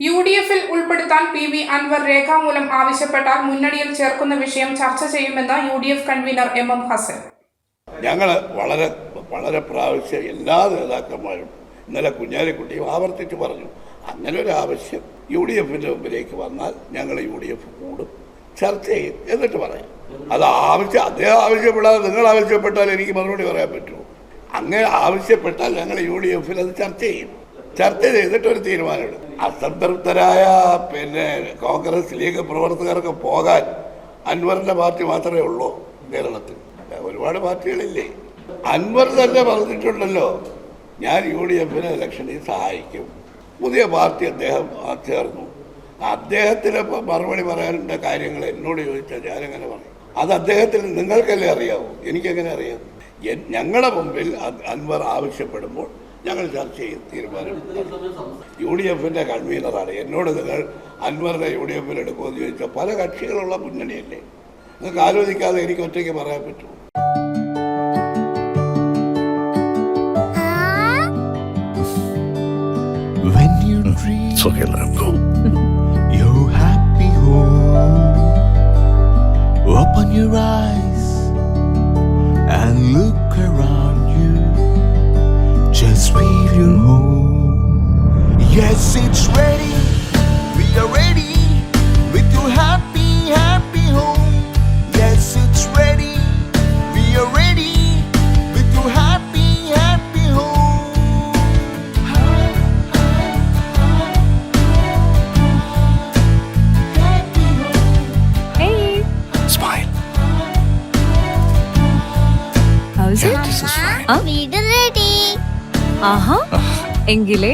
U D എഫിൽ ഉൾപ്പെടുത്താൻ P V Anwar രേഖാമൂലം ആവശ്യപ്പെട്ടാൽ മുന്നണിയിൽ ചേർക്കുന്ന വിഷയം ചർച്ച ചെയ്യുമെന്ന് U D F convener M M Hasan. ഞങ്ങൾ വളരെ വളരെ പ്രാവശ്യം എല്ലാ നേതാക്കന്മാരും ഇന്നലെ കുഞ്ഞാലിക്കുട്ടിയും ആവർത്തിച്ച് പറഞ്ഞു അങ്ങനെ ഒരു ആവശ്യം യു ഡി എഫിന്റെ മുമ്പിലേക്ക് വന്നാൽ ഞങ്ങൾ യു ഡി എഫ് കൂടും ചർച്ച ചെയ്യും എന്നിട്ട് പറയാം. അത് ആവശ്യം അദ്ദേഹം ആവശ്യപ്പെടാതെ നിങ്ങൾ ആവശ്യപ്പെട്ടാൽ എനിക്ക് മറുപടി പറയാൻ പറ്റുമോ? അങ്ങനെ ആവശ്യപ്പെട്ടാൽ ഞങ്ങൾ യു ഡി എഫിൽ അത് ചർച്ച ചെയ്യും. ചർച്ച ചെയ്തിട്ട് ഒരു തീരുമാനമെടുക്കും അസംതൃപ്തരായ പിന്നെ കോൺഗ്രസ് ലീഗ് പ്രവർത്തകർക്ക് പോകാൻ അൻവറിന്റെ പാർട്ടി മാത്രമേ ഉള്ളൂ കേരളത്തിൽ. ഒരുപാട് പാർട്ടികളില്ലേ? അൻവർ തന്നെ പറഞ്ഞിട്ടുണ്ടല്ലോ ഞാൻ യു ഡി എഫിനെ ഇലക്ഷനിൽ സഹായിക്കും. പുതിയ പാർട്ടി അദ്ദേഹം ചേർന്നു. അദ്ദേഹത്തിന് മറുപടി പറയാനുള്ള കാര്യങ്ങൾ എന്നോട് ചോദിച്ചാൽ ഞാനെങ്ങനെ പറയും. അത് അദ്ദേഹത്തിന് നിങ്ങൾക്കല്ലേ അറിയാവൂ? എനിക്കെങ്ങനെ അറിയാം? ഞങ്ങളുടെ മുമ്പിൽ അൻവർ ആവശ്യപ്പെടുമ്പോൾ ഞങ്ങൾ ചർച്ച ചെയ്യും തീരുമാനം. യു ഡി എഫിന്റെ കൺവീനറാണ്. എന്നോട് നിങ്ങൾ അൻവറിനെ യു ഡി എഫിൽ എടുക്കുമെന്ന് ചോദിച്ചാൽ പല കക്ഷികളുള്ള മുന്നണിയല്ലേ. നിങ്ങൾക്ക് ആലോചിക്കാതെ എനിക്ക് ഒറ്റയ്ക്ക് പറയാൻ പറ്റൂ your happy home, open your eyes and look around. ready. We are ready with your happy, happy home. Yes, it's ready. We are ready with your happy, happy home. Hey, Smile. how's it? This is fine. വീട് ready ആഹാ എങ്കിലേ